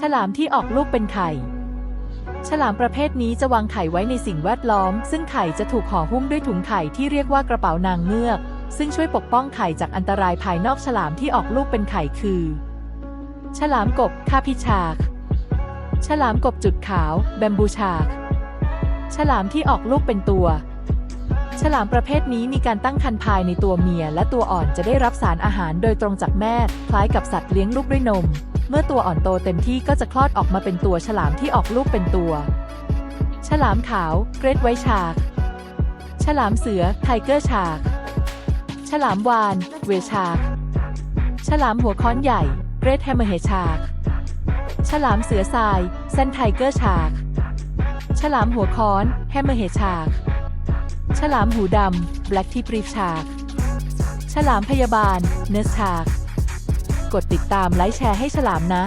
ฉลามที่ออกลูกเป็นไข่ ฉลามประเภทนี้จะวางไข่ไว้ในสิ่งแวดล้อม ซึ่งไข่จะถูกห่อหุ้มด้วยถุงไข่ที่เรียกว่ากระเป๋านางเงือก ซึ่งช่วยปกป้องไข่จากอันตรายภายนอกฉลามที่ออกลูกเป็นไข่คือ ฉลามกบคาพิชากฉลามกบจุดขาวแบมบูชาฉลามที่ออกลูกเป็นตัว ฉลามประเภทนี้มีการตั้งครรภ์ภายในตัวเมีย และตัวอ่อนจะได้รับสารอาหารโดยตรงจากแม่ คล้ายกับสัตว์เลี้ยงลูกด้วยนม เมื่อตัวอ่อนโตเต็มที่ก็จะคลอดออกมาเป็นตัวฉลามที่ออกลูกเป็นตัว ฉลามขาว เกรดไวชากฉลามเสือ ไทเกอร์ชากฉลามวาน เวชากฉลามหัวค้อนใหญ่ เกรดแฮมเมอร์เฮชากฉลามเสือทรายเซนไทเกอร์ชากฉลามหัวค้อนแฮมเมอร์เฮชากฉลามหูดำแบล็กทีปรีฟชากฉลามพยาบาล เนสชาก กดติดตามไลค์แชร์ให้ฉลามนะ